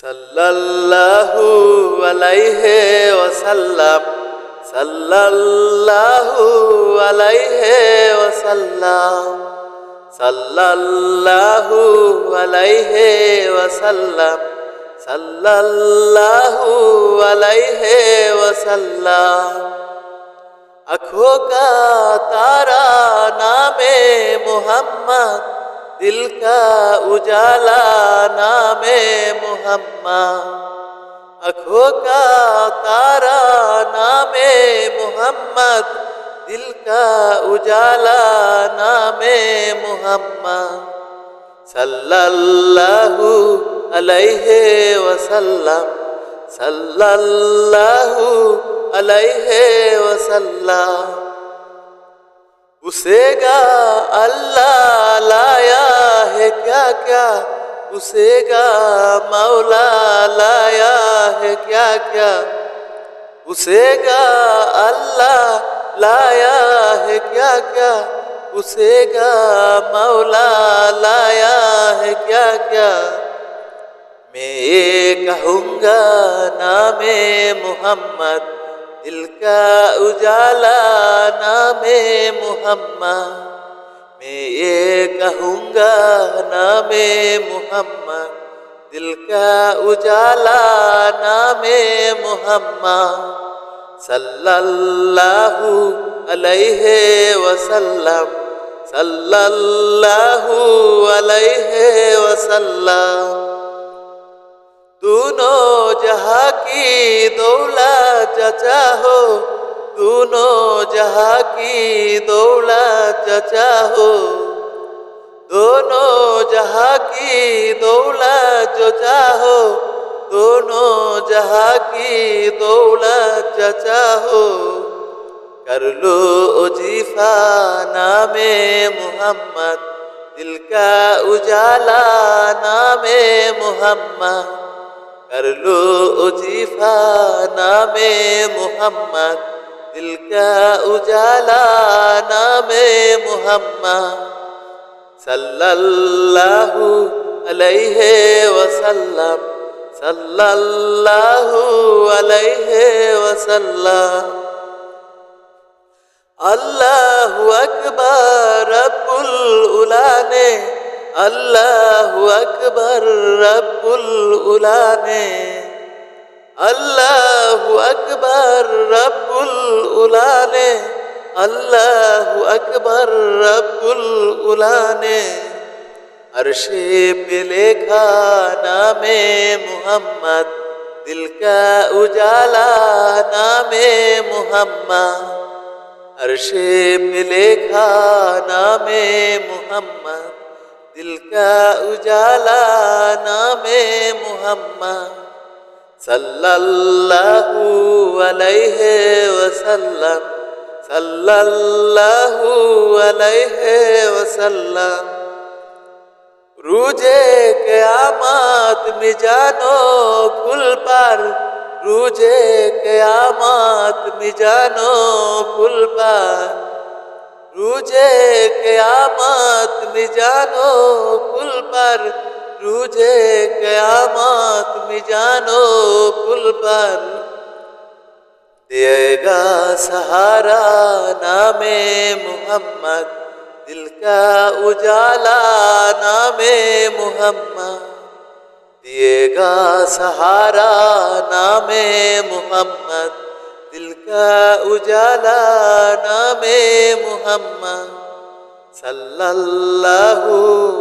সাল্লাল্লাহু আলাইহি ওয়াসাল্লাম, সাল্লাল্লাহু আলাইহি ওয়াসাল্লাম, সাল্লাল্লাহু আলাইহি ওয়াসাল্লাম, সাল্লাল্লাহু আলাইহি ওয়াসাল্লাম। আখো কা তারা নামে মোহাম্মদ দিলকা উজালা নামে মোহাম্মা আখো কা তারা নামে মোহাম্মদ। দিলকা উজালা নামে মোহাম্মা সাল্লাল্লাহু আলাইহে ওয়াসাল্লাম। সাল্লাল্লাহু আলাইহে ওয়াসাল্লাম। উসেগা আল্লাহ پوچھے گا، مولا لایا ہے کیا کیا؟ اسے گا، اللہ لایا ہے کیا کیا؟ اسے گا، مولا لایا ہے کیا کیا؟ میں یہ کہوں گا، نام محمد، دل کا اجالا، نام محمد۔ मैं ये कहूँगा नामे मोहम्मद दिल का उजाला नामे मोहम्मद सल्लल्लाहु अलैहि वसल्लम सल्लल्लाहु अलैहि वसल्लम दोनों जहाँ की दौलत चचा हो دونوں جہاں کی دولت چچا ہو دونوں جہاں کی دولت جو چاہو دونوں جہاں کی دولت چچا ہو کر لو اجیفا نام محمد دل کا اجالا نام محمد کر لو اجیفا نام محمد दिल का उजाला नामे मोहम्मद सल्लल्लाहु अलैहि वसल्लम सल्लल्लाहु अलैहि वसल्लम अल्लाहु अकबर रब्बुल उला ने अल्लाहु अकबर रब्बुल আল্লাহু আকবার রাব্বুল উলানে, আল্লাহু আকবার রাব্বুল উলানে। আর সে পেলে খা নামে মুহাম্মদ দিল কা উজালা নামে মুহাম্মদ। আর সে পেলে খা নামে মুহাম্মদ দিল কা উজালা নামে মুহাম্মদ। صلی اللہ علیہ وسلم. صلی اللہ علیہ وسلم. روجے قیامات میں جانو پھل پر. روجے قیامات میں جانو پھل پر. روجے قیامات میں جانو پل پر. रूजे क़यामत में जानो फुल पर देगा सहारा नामे मोहम्मद दिल का उजाला नामे मोहम्मद दिएगा सहारा नामे मोहम्मद दिल का उजाला नामे मोहम्मद সাল্লাল্লাহু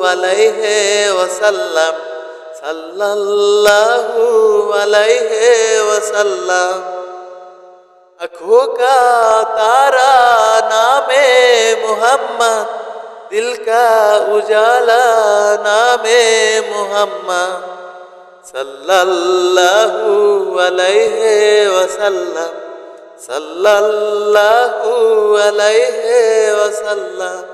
আলাইহি ওয়াসাল্লাম, সাল্লাল্লাহু আলাইহি ওয়াসাল্লাম। আঁখো কা তারা নামে মোহাম্মদ দিল কা উজালা নামে মোহাম্মদ, সাল্লাল্লাহু আলাইহি ওয়াসাল্লাম, সাল্লাল্লাহু আলাইহি ওয়াসাল্লাম।